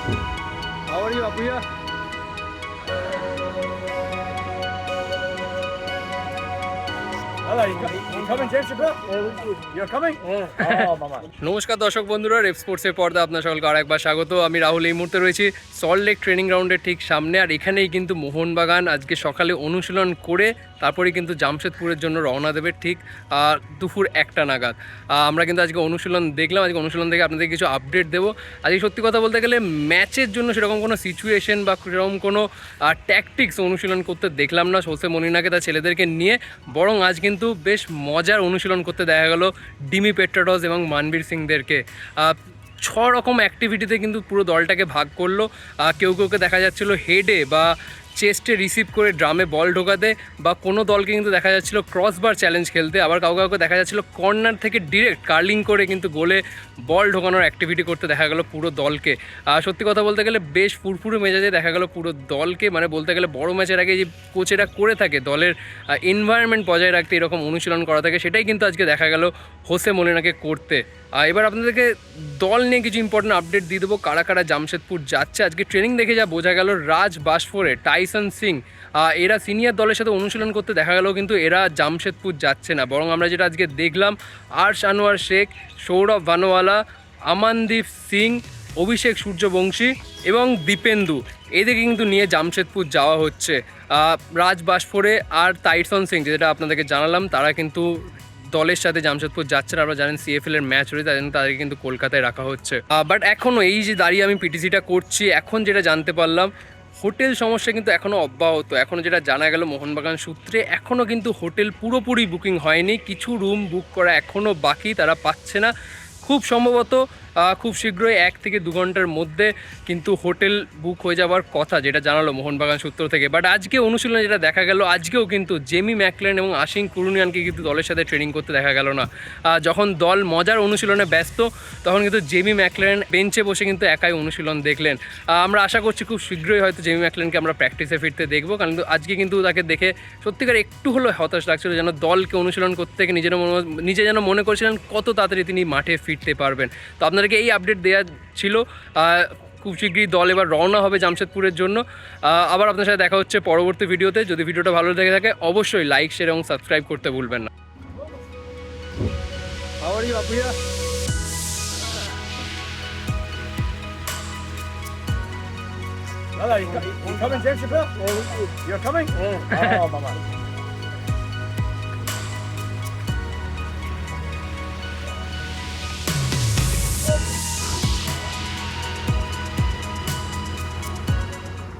How are you, Apuya? Oh. নমস্কার দর্শক বন্ধুরা রেপ স্পোর্টসের পর্দা আপনার সকলকে আরেকবার স্বাগত। আমি রাহুল এই মুহূর্তে রয়েছি সল্ট লেক ট্রেনিং গ্রাউন্ডের ঠিক সামনে আর এখানেই কিন্তু মোহনবাগান আজকে সকালে অনুশীলন করে তারপরে কিন্তু জামশেদপুরের জন্য রওনা দেবে ঠিক দুপুর একটা নাগাদ। আমরা কিন্তু আজকে অনুশীলন দেখলাম, আজকে অনুশীলন থেকে আপনাদের কিছু আপডেট দেবো। আজকে সত্যি কথা বলতে গেলে ম্যাচের জন্য সেরকম কোনো সিচুয়েশন বা সেরকম কোনো ট্যাকটিক্স অনুশীলন করতে দেখলাম না সোসে মনিনাকে তার ছেলেদেরকে নিয়ে। বরং আজ কিন্তু বেশ মজার অনুশীলন করতে দেখা গেল ডিমি পেট্রাডস এবং মানবীর সিংদেরকে। ছ রকম অ্যাক্টিভিটিতে কিন্তু পুরো দলটাকে ভাগ করল। কেউ কেউকে দেখা যাচ্ছিল হেডে বা চেস্টে রিসিভ করে ড্রামে বল ঢোকাতে বা কোনো দলকে কিন্তু দেখা যাচ্ছিল ক্রসবার চ্যালেঞ্জ খেলতে, আবার কাউকে কাউকে দেখা যাচ্ছিল কর্নার থেকে ডিরেক্ট কার্লিং করে কিন্তু গোলে বল ঢোকানোর অ্যাক্টিভিটি করতে দেখা গেল পুরো দলকে। আর সত্যি কথা বলতে গেলে বেশ ফুরফুরে মেজাজে দেখা গেল পুরো দলকে মানে বলতে গেলে বড় ম্যাচের আগে যে কোচেরা করে থাকে, দলের এনভায়রনমেন্ট বজায় রাখতে এরকম অনুশীলন করা থাকে, সেটাই কিন্তু আজকে দেখা গেল হোসে মলিনাকে করতে। আর এবার আপনাদেরকে দল নিয়ে কিছু ইম্পর্টেন্ট আপডেট দিয়ে দেবো। কারা কারা জামশেদপুর যাচ্ছে? আজকে ট্রেনিং দেখে যা বোঝা গেল রাজ বাসফোরে টাইসন সিং এরা সিনিয়র দলের সাথে অনুশীলন করতে দেখা গেল কিন্তু এরা জামশেদপুর যাচ্ছে না। বরং আমরা যেটা আজকে দেখলাম, আর্শ আনোয়ার শেখ, সৌরভ ভানোয়ালা আমানদীপ সিং, অভিষেক সূর্যবংশী এবং দীপেন্দু, এদেরকে কিন্তু নিয়ে জামশেদপুর যাওয়া হচ্ছে। রাজ বাসফোরে আর টাইসন সিং, যেটা আপনাদেরকে জানালাম, তারা কিন্তু দলের সাথে জামশেদপুর যাচ্ছে না। আপনারা জানেন সিএফএল এর ম্যাচ রয়েছে জন্য তাদেরকে কিন্তু কলকাতায় রাখা হচ্ছে। বাট এখনও এই যে দাঁড়িয়ে আমি পিটিসিটা করছি, এখন যেটা জানতে পারলাম হোটেল সমস্যা কিন্তু এখনও অব্যাহত। এখনও যেটা জানা গেল মোহনবাগান সূত্রে এখনও কিন্তু হোটেল পুরোপুরি বুকিং হয়নি। কিছু রুম বুক করা এখনও বাকি, তারা পাচ্ছে না। খুব সম্ভবত খুব শীঘ্রই এক থেকে দু ঘণ্টার মধ্যে কিন্তু হোটেল বুক হয়ে যাওয়ার কথা যেটা জানালো মোহনবাগান সূত্র থেকে। বাট আজকে অনুশীলনে যেটা দেখা গেল, আজকেও কিন্তু জেমি ম্যাকলেন এবং আশিং কুরুনিয়ানকে কিন্তু দলের সাথে ট্রেনিং করতে দেখা গেল না। যখন দল মজার অনুশীলনে ব্যস্ত, তখন কিন্তু জেমি ম্যাকলেন বেঞ্চে বসে কিন্তু একাই অনুশীলন দেখলেন। আমরা আশা করছি খুব শীঘ্রই হয়তো জেমি ম্যাকলেনকে আমরা প্র্যাকটিসে ফিরতে দেখব, কারণ আজকে কিন্তু তাকে দেখে সত্যিকার একটু হলেও হতাশ লাগছিল যেন দলকে অনুশীলন করতে নিজের মনে- নিজে যেন মনে করছিলেন কত তাড়াতাড়ি তিনি মাঠে ফিরতে পারবেন। তো আপনাদেরকে এই আপডেট দেওয়া ছিল খুব শীঘ্রই দল এবার রওনা হবে জামশেদপুরের জন্য আবার আপনার সাথে দেখা হচ্ছে পরবর্তী ভিডিওতে যদি ভিডিওটা ভালো লেগে থাকে অবশ্যই লাইক শেয়ার এবং সাবস্ক্রাইব করতে ভুলবেন না? Hello, coming, James? You're coming? Oh, mama.